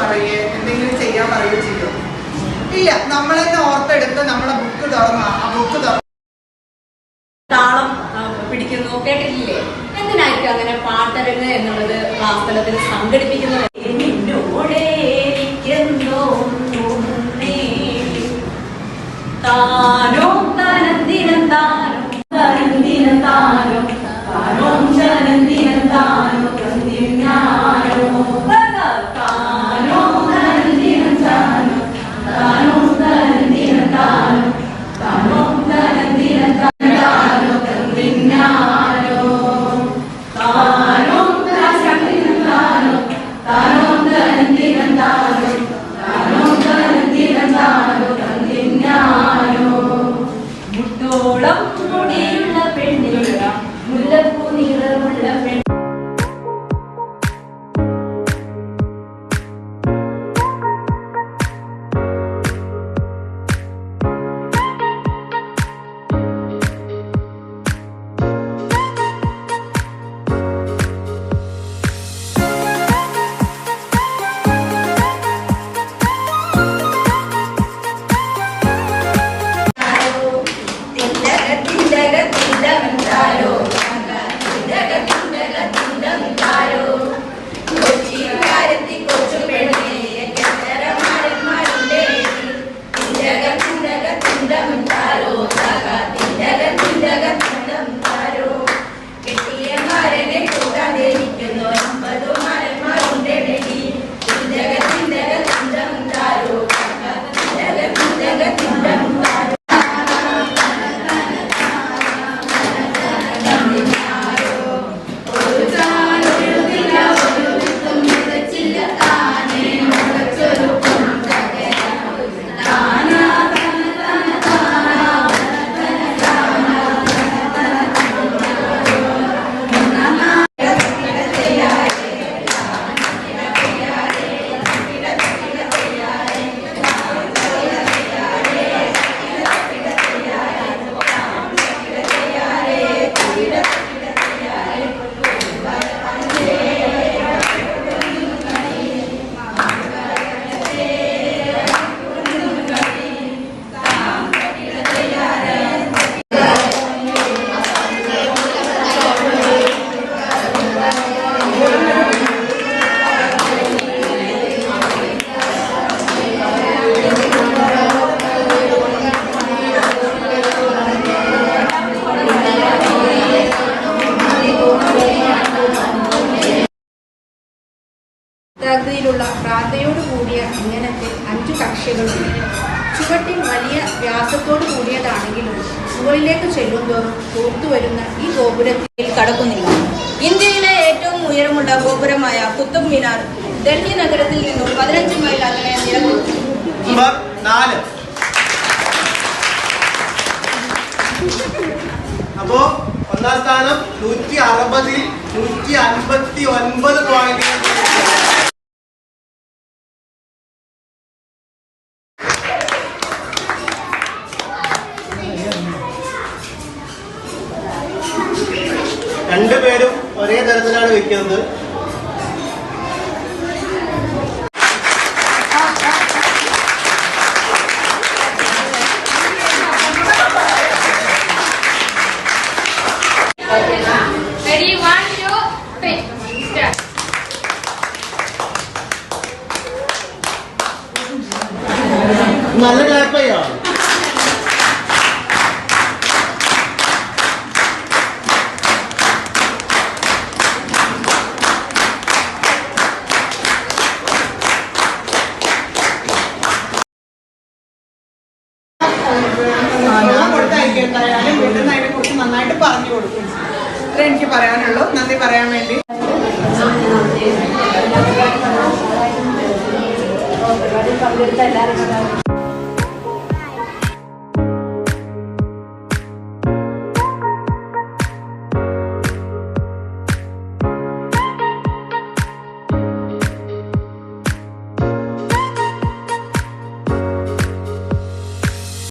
പറയുകയോ എന്തെങ്കിലും ചെയ്യാൻ പറയുകയോ ചെയ്യോ ഇല്ല നമ്മൾ തന്നെ ഓർത്തെടുത്ത് നമ്മളെ ബുക്ക് തുറന്ന ആ ബുക്ക് തുറന്ന താളം പിടിക്കുന്നു കേട്ടിട്ടില്ലേ? എന്തിനായിരിക്കും അങ്ങനെ പാട്ടരങ്ങ് എന്നുള്ളത് ക്ലാസ് തലത്തിൽ സംഘടിപ്പിക്കുന്നത് താനോ മുട്ടോളം മുടിയുള്ള പെണ്ണില്ല മുല്ലപ്പൂ നീളമുള്ള പെണ്ണ് പ്രാതയോട് കൂടിയ ഇങ്ങനത്തെ അഞ്ചു കക്ഷികളുണ്ട് ചുവട്ടിൽ വലിയ വ്യാസത്തോട് കൂടിയതാണെങ്കിലും മുകളിലേക്ക് ചെല്ലുന്തോറും പൂർത്തു വരുന്ന ഈ ഗോപുരത്തിൽ കടക്കുന്നില്ല. ഇന്ത്യയിലെ ഏറ്റവും ഉയരമുള്ള ഗോപുരമായ കുത്തബ് മിനാർ ഡൽഹി നഗരത്തിൽ നിന്നും പതിനഞ്ച് മൈൽ അകലെ നിലകൊള്ളുന്നു അപ്പോ ഒന്നാം സ്ഥാനം നൂറ്റി അറുപതിൽ നൂറ്റി അൻപത്തി ഒൻപത് പോയിന്റ് രണ്ടുപേരും ഒരേ തരത്തിലാണ് വെക്കുന്നത്. പറഞ്ഞു കൊടുക്കും. ഇത്രേ എനിക്ക് പറയാനുള്ളൂ. നന്ദി പറയാൻ വേണ്ടി. എല്ലാവരും